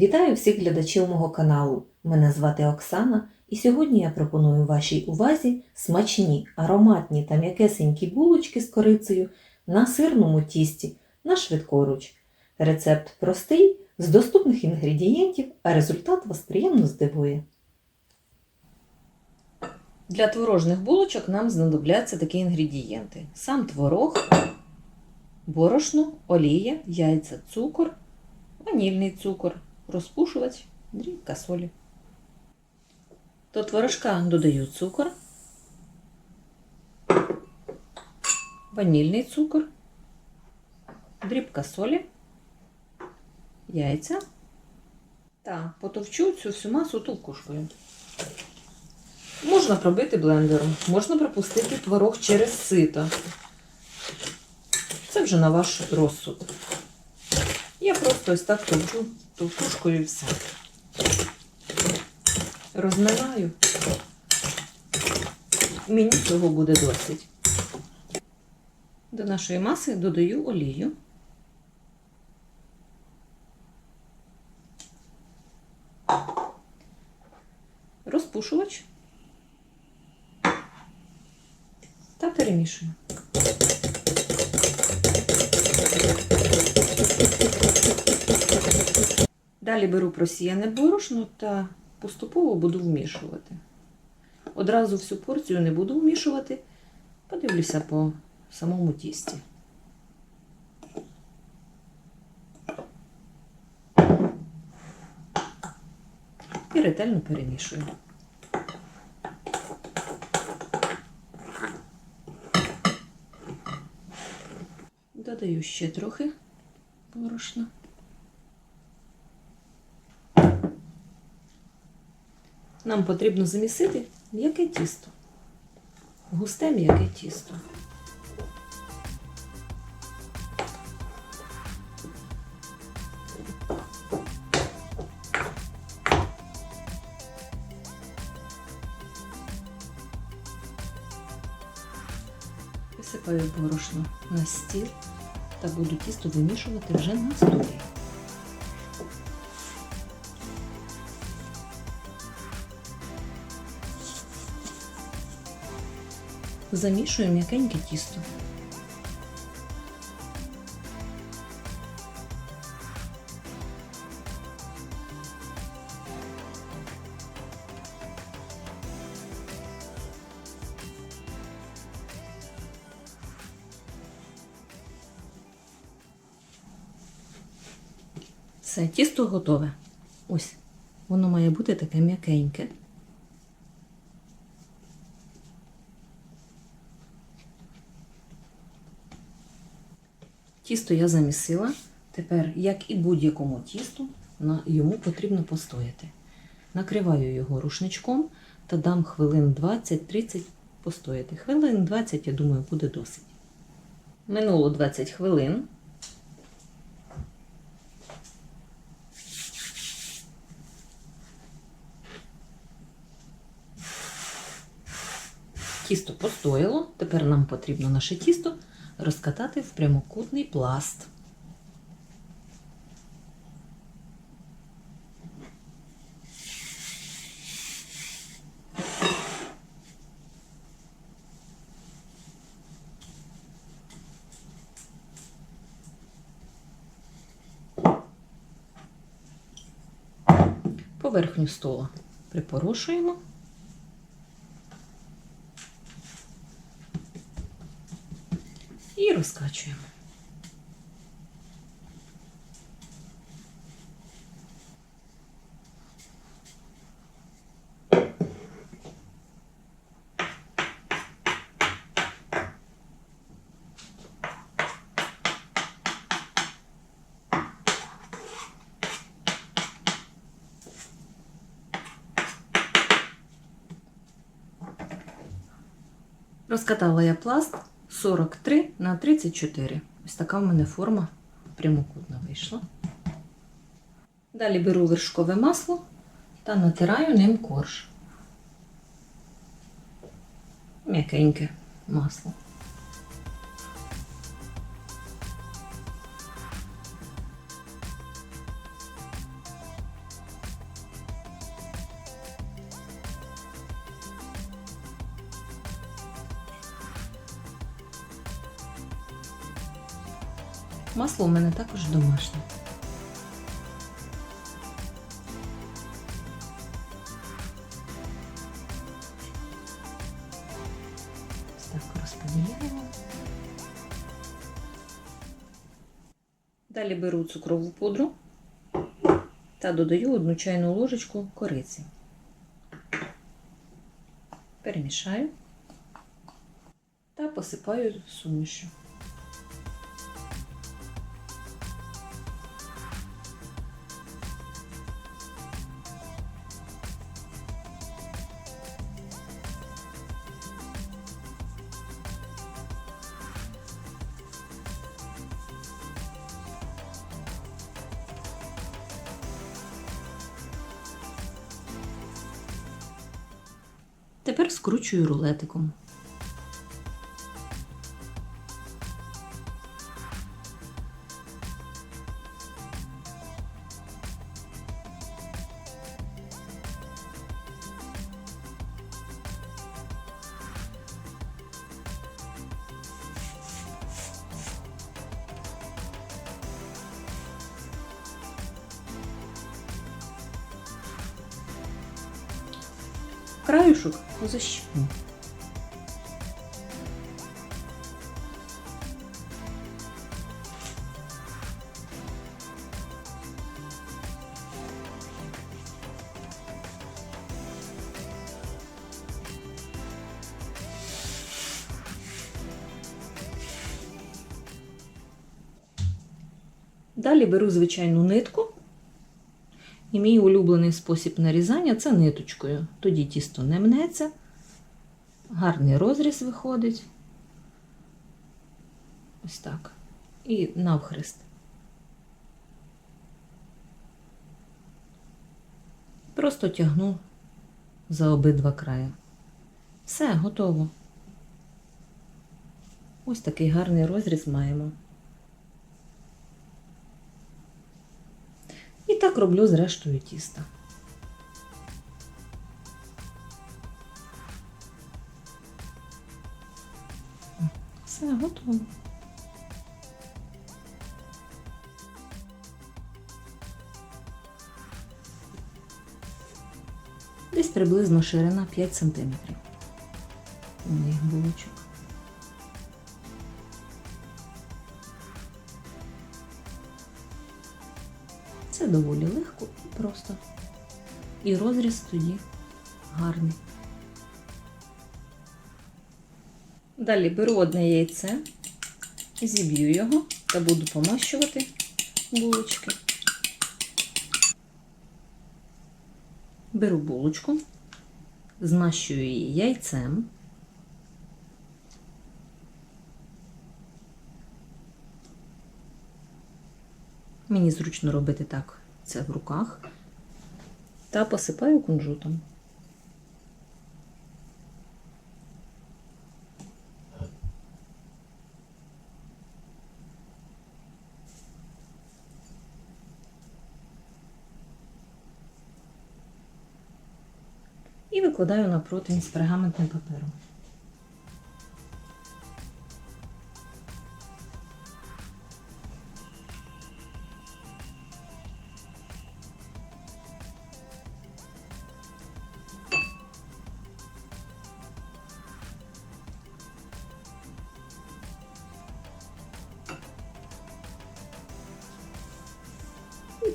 Вітаю всіх глядачів мого каналу. Мене звати Оксана, і сьогодні я пропоную вашій увазі смачні, ароматні та м'якесенькі булочки з корицею на сирному тісті на швидкоруч. Рецепт простий, з доступних інгредієнтів, а результат вас приємно здивує. Для творожних булочок нам знадобляться такі інгредієнти: сам творог, борошно, олія, яйця, цукор, ванільний цукор, розпушувач, дрібка солі. До творожка додаю цукор, ванільний цукор, дрібка солі, яйця та потовчу цю всю масу тулкушкою. Можна пробити блендером, можна пропустити творог через сито. Це вже на ваш розсуд. Я просто ось так товчу товкушкою і все. Розминаю. Мені цього буде досить. До нашої маси додаю олію. Розпушувач та перемішую. Далі беру просіяне борошно та поступово буду вмішувати. Одразу всю порцію не буду вмішувати, подивлюся по самому тісті. І ретельно перемішую. Додаю ще трохи борошна. Нам потрібно замісити м'яке тісто. Густе м'яке тісто. Висипаю борошно на стіл та буду тісто вимішувати вже на столі. Замішую м'якеньке тісто. Все, тісто готове. Ось, воно має бути таке м'якеньке. Тісто я замісила. Тепер, як і будь-якому тісту, йому потрібно постояти. Накриваю його рушничком та дам хвилин 20-30 постояти. Хвилин 20, я думаю, буде досить. Минуло 20 хвилин. Тісто постояло. Тепер нам потрібно наше тісто розкатати в прямокутний пласт. Поверхню стола припорошуємо. І розкачуємо. Розкатала я пласт 43 на 34. Ось така в мене форма прямокутна вийшла. Далі беру вершкове масло та натираю ним корж. М'якеньке масло. Масло у мене також домашнє. Ось так розподіляємо. Далі беру цукрову пудру та додаю одну чайну ложечку кориці. Перемішаю та посипаю сумішю. Тепер скручую рулетиком. Краюшок защипну. Далі беру звичайну нитку. І мій улюблений спосіб нарізання це ниточкою. Тоді тісто не мнеться, гарний розріз виходить. Ось так. І навхрест. Просто тягну за обидва края. Все, готово. Ось такий гарний розріз маємо. І так роблю з рештою тіста. Все готово. Десь приблизно ширина 5 см у моїх булочок. Це доволі легко і просто. І розріз тоді гарний. Далі беру одне яйце, зіб'ю його та буду помащувати булочки. Беру булочку, змащую її яйцем. Мені зручно робити так це в руках. Та посипаю кунжутом. І викладаю на противень з пергаментним папером.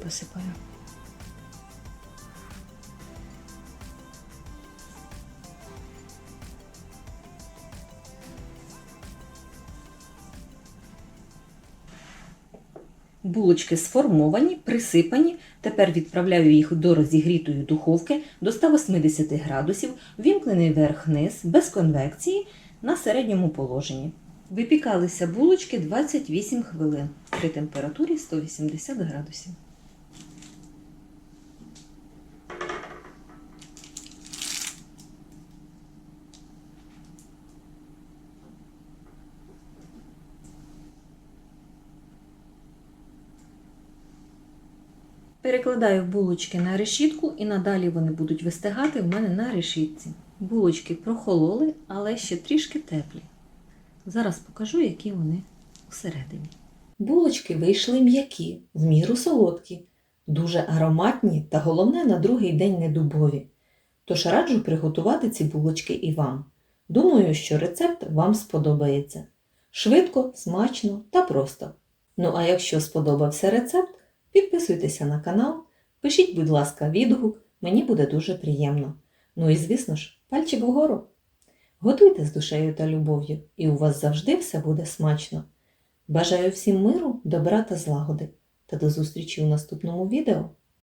Посипаю. Булочки сформовані, присипані. Тепер відправляю їх до розігрітої духовки до 180 градусів, вімкнений верх-низ, без конвекції на середньому положенні. Випікалися булочки 28 хвилин при температурі 180 градусів. Перекладаю булочки на решітку і надалі вони будуть вистигати в мене на решітці. Булочки прохололи, але ще трішки теплі. Зараз покажу, які вони всередині. Булочки вийшли м'які, в міру солодкі, дуже ароматні та головне на другий день не дубові. Тож раджу приготувати ці булочки і вам. Думаю, що рецепт вам сподобається. Швидко, смачно та просто. Ну а якщо сподобався рецепт, підписуйтеся на канал, пишіть, будь ласка, відгук, мені буде дуже приємно. Ну і звісно ж, пальчик вгору. Готуйте з душею та любов'ю, і у вас завжди все буде смачно. Бажаю всім миру, добра та злагоди. Та до зустрічі у наступному відео.